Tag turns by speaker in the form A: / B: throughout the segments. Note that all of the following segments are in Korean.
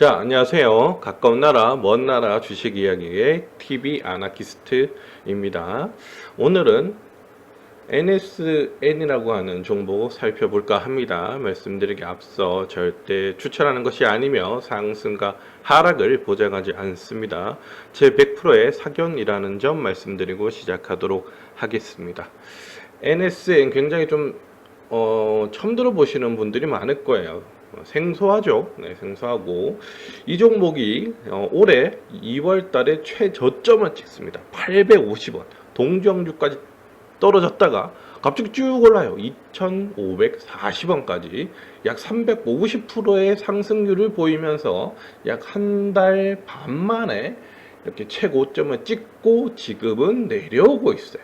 A: 자, 안녕하세요. 가까운 나라, 먼 나라 주식 이야기의 TV 아나키스트입니다. 오늘은 NSN이라고 하는 종목 살펴볼까 합니다. 말씀드리기 앞서 절대 추천하는 것이 아니며 상승과 하락을 보장하지 않습니다. 제 100%의 사견이라는 점 말씀드리고 시작하도록 하겠습니다. NSN 굉장히 좀 어, 처음 들어보시는 분들이 많을 거예요. 어, 생소하죠. 네, 생소하고 이 종목이 어, 올해 2월 달에 최저점을 찍습니다. 850원. 동정주까지 떨어졌다가 갑자기 쭉 올라요. 2,540원까지 약 350%의 상승률을 보이면서 약 한 달 반 만에 이렇게 최고점을 찍고 지금은 내려오고 있어요.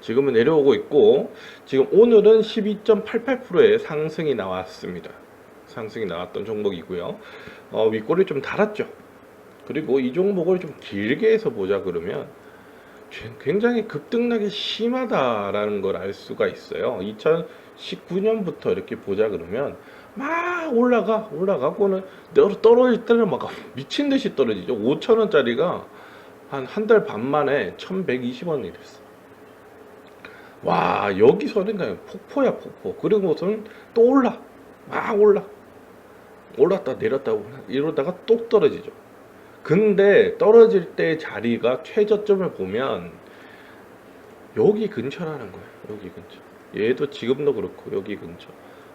A: 지금은 내려오고 있고 지금 오늘은 12.88%의 상승이 나왔습니다. 상승이 나왔던 종목이고요. 어, 윗골이 좀 달았죠. 그리고 이 종목을 좀 길게 해서 보자 그러면 굉장히 급등락이 심하다라는 걸 알 수가 있어요. 2019년부터 이렇게 보자 그러면 막 올라가 올라가고는 떨어질 때는 막 미친 듯이 떨어지죠. 5천 원짜리가 한 한 달 반 만에 1,120원이 됐어. 와 여기서는 그냥 폭포야 폭포. 그리고서는 또 올라. 막 올라. 올랐다 내렸다 이러다가 또 떨어지죠. 근데 떨어질 때 자리가 최저점을 보면 여기 근처라는 거예요 여기 근처. 얘도 지금도 그렇고 여기 근처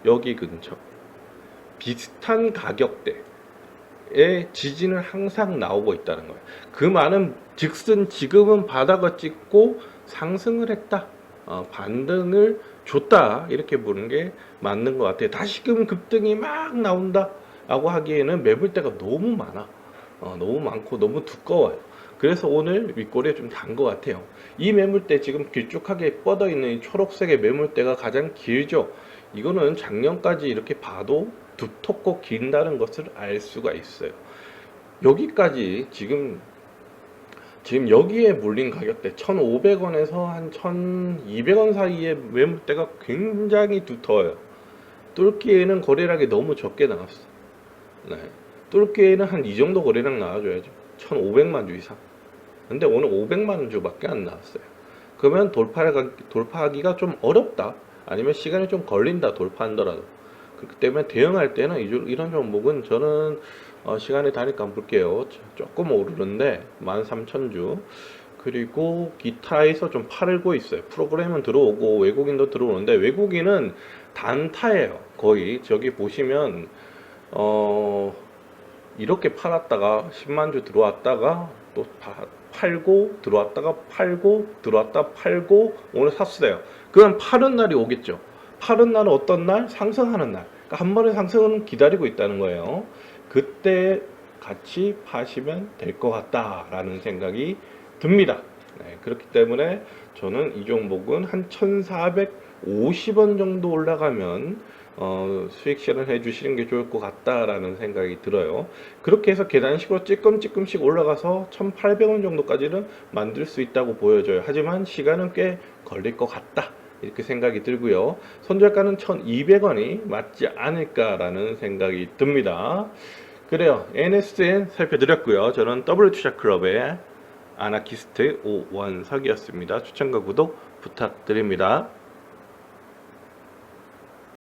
A: 여기 근처. 비슷한 가격대의 지진은 항상 나오고 있다는 거예요. 그 말은 즉슨 지금은 바닥을 찍고 상승을 했다 어, 반등을 줬다 이렇게 보는 게 맞는 것 같아요. 다시금 급등이 막 나온다 라고 하기에는 매물대가 너무 많아. 어, 너무 많고 너무 두꺼워요. 그래서 오늘 윗골에 좀 단 것 같아요. 이 매물대 지금 길쭉하게 뻗어 있는 이 초록색의 매물대가 가장 길죠. 이거는 작년까지 이렇게 봐도 두텁고 긴다는 것을 알 수가 있어요. 여기까지 지금 지금 여기에 물린 가격대 1,500원에서 한 1,200원 사이의 매물대가 굉장히 두터워요. 뚫기에는 거래량이 너무 적게 나왔어. 네. 뚫기에는 한 이 정도 거래량 나와줘야죠. 1,500만 주 이상. 근데 오늘 500만 주밖에 안 나왔어요. 그러면 돌파가, 돌파하기가 좀 어렵다. 아니면 시간이 좀 걸린다. 돌파한더라도. 그렇기 때문에 대응할 때는 이런 종목은 저는 어, 시간이 다니까 한번 볼게요. 조금 오르는데 13,000주. 그리고 기타에서 좀 팔고 있어요. 프로그램은 들어오고 외국인도 들어오는데 외국인은 단타예요. 거의 저기 보시면 어 이렇게 팔았다가 10만 주 들어왔다가 또 팔고 들어왔다가 팔고 들어왔다 팔고 오늘 샀어요. 그럼 파는 날이 오겠죠. 파는 날은 어떤 날? 상승하는 날. 그러니까 한 번의 상승은 기다리고 있다는 거예요. 그때 같이 파시면 될 것 같다라는 생각이 듭니다. 네, 그렇기 때문에 저는 이 종목은 한 1450원 정도 올라가면 어, 수익 실현 해 주시는 게 좋을 것 같다라는 생각이 들어요. 그렇게 해서 계단식으로 찌끔찌끔씩 올라가서 1800원 정도까지는 만들 수 있다고 보여져요. 하지만 시간은 꽤 걸릴 것 같다. 이렇게 생각이 들고요. 손절가는 1200원이 맞지 않을까라는 생각이 듭니다. 그래요. NSN 살펴드렸고요. 저는 W투자클럽의 아나키스트 오원석이었습니다. 추천과 구독 부탁드립니다.